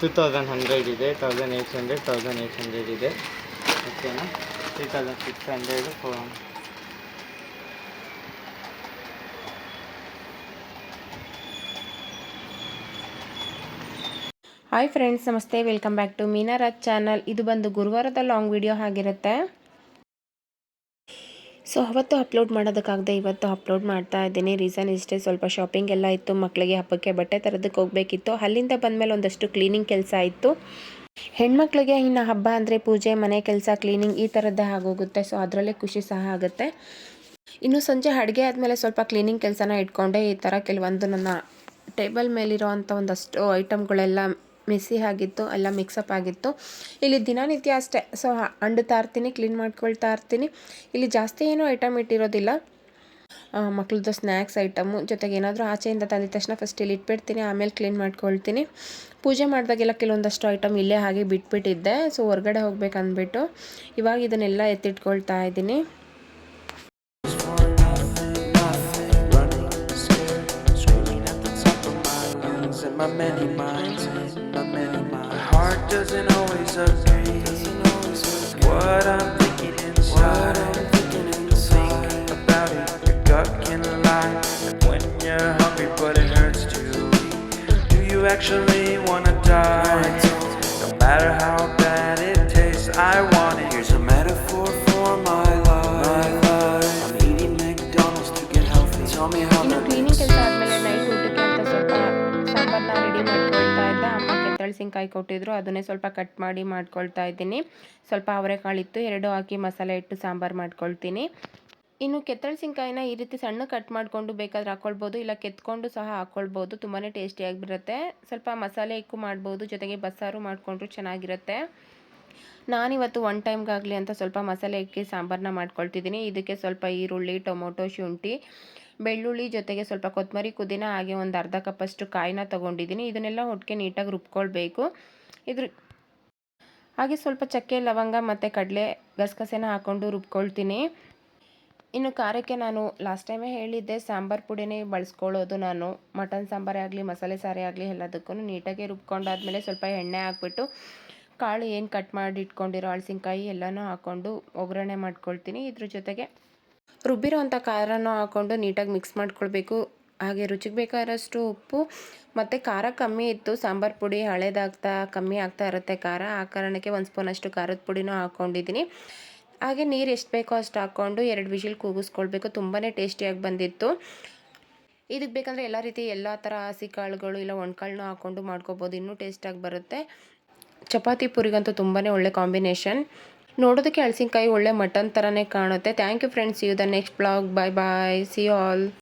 Two thousand hundred ಇದೆ thousand eight hundred thousand eight hundred ಇದೆ. ಓಕೆನಾ three thousand six hundred four hi friends ನಮಸ್ತೆ. Welcome back to Meenaraj channel ಇದು ಬಂದು ಗುರುವಾರದ ಲಾಂಗ್ ವಿಡಿಯೋ ಆಗಿರುತ್ತೆ. ಸೊ ಅವತ್ತು ಅಪ್ಲೋಡ್ ಮಾಡೋದಕ್ಕಾಗದೆ ಇವತ್ತು ಅಪ್ಲೋಡ್ ಮಾಡ್ತಾ ಇದ್ದೀನಿ. ರೀಸನ್ ಇಷ್ಟೇ, ಸ್ವಲ್ಪ ಶಾಪಿಂಗ್ ಎಲ್ಲ ಇತ್ತು, ಮಕ್ಕಳಿಗೆ ಹಬ್ಬಕ್ಕೆ ಬಟ್ಟೆ ತರೋದಕ್ಕೆ ಹೋಗಬೇಕಿತ್ತು. ಅಲ್ಲಿಂದ ಬಂದಮೇಲೆ ಒಂದಷ್ಟು ಕ್ಲೀನಿಂಗ್ ಕೆಲಸ ಇತ್ತು ಹೆಣ್ಮಕ್ಳಿಗೆ ಇನ್ನು ಹಬ್ಬ ಅಂದರೆ ಪೂಜೆ, ಮನೆ ಕೆಲಸ, ಕ್ಲೀನಿಂಗ್ ಈ ಥರದ್ದೇ ಆಗೋಗುತ್ತೆ. ಸೊ ಅದರಲ್ಲೇ ಖುಷಿ ಸಹ ಆಗುತ್ತೆ. ಇನ್ನು ಸಂಜೆ ಅಡುಗೆ ಆದಮೇಲೆ ಸ್ವಲ್ಪ ಕ್ಲೀನಿಂಗ್ ಕೆಲಸನ ಇಟ್ಕೊಂಡೆ. ಈ ಥರ ಕೆಲವೊಂದು ನನ್ನ ಟೇಬಲ್ ಮೇಲಿರೋ ಅಂಥ ಒಂದಷ್ಟು ಐಟಮ್ಗಳೆಲ್ಲ ಮೆಸ್ಸಿ ಆಗಿತ್ತು, ಎಲ್ಲ ಮಿಕ್ಸಪ್ ಆಗಿತ್ತು, ಇಲ್ಲಿ ದಿನನಿತ್ಯ ಅಷ್ಟೇ. ಸೊ ಅಂಡ್ತಾ ಇರ್ತೀನಿ ಕ್ಲೀನ್ ಮಾಡ್ಕೊಳ್ತಾ ಇರ್ತೀನಿ. ಇಲ್ಲಿ ಜಾಸ್ತಿ ಏನೂ ಐಟಮ್ ಇಟ್ಟಿರೋದಿಲ್ಲ. ಮಕ್ಳದ್ದು ಸ್ನ್ಯಾಕ್ಸ್ ಐಟಮು ಜೊತೆಗೆ ಏನಾದರೂ ಆಚೆಯಿಂದ ತಂದಿದ ತಕ್ಷಣ ಫಸ್ಟ್ ಇಲ್ಲಿ ಇಟ್ಬಿಡ್ತೀನಿ, ಆಮೇಲೆ ಕ್ಲೀನ್ ಮಾಡ್ಕೊಳ್ತೀನಿ. ಪೂಜೆ ಮಾಡಿದಾಗೆಲ್ಲ ಕೆಲವೊಂದಷ್ಟು ಐಟಮ್ ಇಲ್ಲೇ ಹಾಗೆ ಬಿಟ್ಬಿಟ್ಟಿದ್ದೆ. ಸೊ ಹೊರಗಡೆ ಹೋಗ್ಬೇಕಂದ್ಬಿಟ್ಟು ಇವಾಗ ಇದನ್ನೆಲ್ಲ ಎತ್ತಿಟ್ಕೊಳ್ತಾ ಇದ್ದೀನಿ. My many minds, my many minds. My heart doesn't always agree. What I'm thinking inside. Think about it, your gut can lie. And when you're hungry, but it hurts to eat. Do you actually wanna die? No matter how bad it tastes, I ಕೆತ್ತಳ್ಸಿನ್ಕಾಯಿ ಕೊಟ್ಟಿದ್ರು, ಅದನ್ನೇ ಸ್ವಲ್ಪ cut ಮಾಡಿ ಮಾಡ್ಕೊಳ್ತಾ ಇದ್ದೀನಿ. ಸ್ವಲ್ಪ ಅವರೆಕಾಳಿತ್ತು ಎರಡು ಹಾಕಿ ಮಸಾಲೆ ಇಟ್ಟು ಸಾಂಬಾರು ಮಾಡ್ಕೊಳ್ತೀನಿ. ಇನ್ನು ಕೆತ್ತಳ್ಸಿನ್ಕಾಯಿನ ಈ ರೀತಿ ಸಣ್ಣ ಕಟ್ ಮಾಡಿಕೊಂಡು ಬೇಕಾದ್ರೆ ಹಾಕ್ಕೊಳ್ಬೋದು ಇಲ್ಲ ಕೆತ್ಕೊಂಡು ಸಹ ಹಾಕ್ಕೊಳ್ಬೋದು ತುಂಬಾ ಟೇಸ್ಟಿಯಾಗಿ ಬರುತ್ತೆ ಸ್ವಲ್ಪ ಮಸಾಲೆ ಇಕ್ಕು ಮಾಡ್ಬೋದು, ಜೊತೆಗೆ ಬಸ್ಸಾರು ಮಾಡಿಕೊಂಡ್ರು ಚೆನ್ನಾಗಿರುತ್ತೆ. ನಾನಿವತ್ತು ಒನ್ ಟೈಮ್ಗಾಗಲಿ ಅಂತ ಸ್ವಲ್ಪ ಮಸಾಲೆ ಇಕ್ಕಿ ಸಾಂಬಾರನ್ನ ಮಾಡ್ಕೊಳ್ತಿದ್ದೀನಿ. ಇದಕ್ಕೆ ಸ್ವಲ್ಪ ಈರುಳ್ಳಿ, ಟೊಮೊಟೊ, ಶುಂಠಿ ಬೆಳ್ಳುಳ್ಳಿ ಜೊತೆಗೆ ಸ್ವಲ್ಪ ಕೊತ್ತಂಬರಿ ಪುದೀನ, ಹಾಗೆ ಒಂದು ಅರ್ಧ ಕಪ್ಪಷ್ಟು ಕಾಯಿನ ತೊಗೊಂಡಿದ್ದೀನಿ. ಇದನ್ನೆಲ್ಲ ಒಟ್ಟಿಗೆ ನೀಟಾಗಿ ರುಬ್ಕೊಳ್ಬೇಕು. ಇದ್ರ ಹಾಗೆ ಸ್ವಲ್ಪ ಚಕ್ಕೆ, ಲವಂಗ ಮತ್ತು ಕಡಲೆ ಗಸಗಸೆನ ಹಾಕ್ಕೊಂಡು ರುಬ್ಕೊಳ್ತೀನಿ. ಇನ್ನು ಖಾರಕ್ಕೆ ನಾನು ಲಾಸ್ಟ್ ಟೈಮೇ ಹೇಳಿದ್ದೆ, ಸಾಂಬಾರು ಪುಡಿನೇ ಬಳಸ್ಕೊಳ್ಳೋದು ನಾನು. ಮಟನ್ ಸಾಂಬಾರೇ ಆಗಲಿ, ಮಸಾಲೆ ಸಾರೇ ಆಗಲಿ ಎಲ್ಲದಕ್ಕೂ ನೀಟಾಗಿ ರುಬ್ಕೊಂಡಾದಮೇಲೆ ಸ್ವಲ್ಪ ಎಣ್ಣೆ ಹಾಕ್ಬಿಟ್ಟು ಕಾಳು ಏನು ಕಟ್ ಮಾಡಿ ಇಟ್ಕೊಂಡಿರೋ ಹಳಸಿನ್ಕಾಯಿ ಎಲ್ಲನೂ ಹಾಕ್ಕೊಂಡು ಒಗ್ಗರಣೆ ಮಾಡ್ಕೊಳ್ತೀನಿ. ಇದ್ರ ಜೊತೆಗೆ ರುಬ್ಬಿರೋ ಅಂಥ ಖಾರನೂ ಹಾಕ್ಕೊಂಡು ನೀಟಾಗಿ ಮಿಕ್ಸ್ ಮಾಡ್ಕೊಳ್ಬೇಕು. ಹಾಗೆ ರುಚಿಗೆ ಬೇಕಾದಷ್ಟು ಉಪ್ಪು, ಮತ್ತು ಖಾರ ಕಮ್ಮಿ ಇತ್ತು. ಸಾಂಬಾರು ಪುಡಿ ಹಳೇದಾಗ್ತಾ ಕಮ್ಮಿ ಆಗ್ತಾ ಇರುತ್ತೆ. ಖಾರ ಆ ಕಾರಣಕ್ಕೆ ಒಂದು ಸ್ಪೂನಷ್ಟು ಖಾರದ ಪುಡಿನೂ ಹಾಕ್ಕೊಂಡಿದ್ದೀನಿ ಹಾಗೆ ನೀರು ಎಷ್ಟು ಬೇಕೋ ಅಷ್ಟು ಹಾಕ್ಕೊಂಡು ಎರಡು ವಿಷಿಲ್ ಕೂಗಿಸ್ಕೊಳ್ಬೇಕು. ತುಂಬಾ ಟೇಸ್ಟಿಯಾಗಿ ಬಂದಿತ್ತು. ಇದಕ್ಕೆ ಬೇಕಂದರೆ ಎಲ್ಲ ರೀತಿ ಎಲ್ಲ ಥರ ಹಸಿ ಕಾಳುಗಳು ಇಲ್ಲ ಒಣಕಾಳನ್ನೂ ಹಾಕ್ಕೊಂಡು ಮಾಡ್ಕೋಬೋದು. ಇನ್ನೂ ಟೇಸ್ಟಾಗಿ ಬರುತ್ತೆ. ಚಪಾತಿ ಪುರಿಗಂತೂ ತುಂಬಾ ಒಳ್ಳೆ ಕಾಂಬಿನೇಷನ್. ನೋಡೋದಕ್ಕೆ ಹಳಸಿನ್ಕಾಯಿ ಒಳ್ಳೆ ಮಟನ್ ಥರನೇ ಕಾಣುತ್ತೆ. Thank you friends you the next blog bye bye see all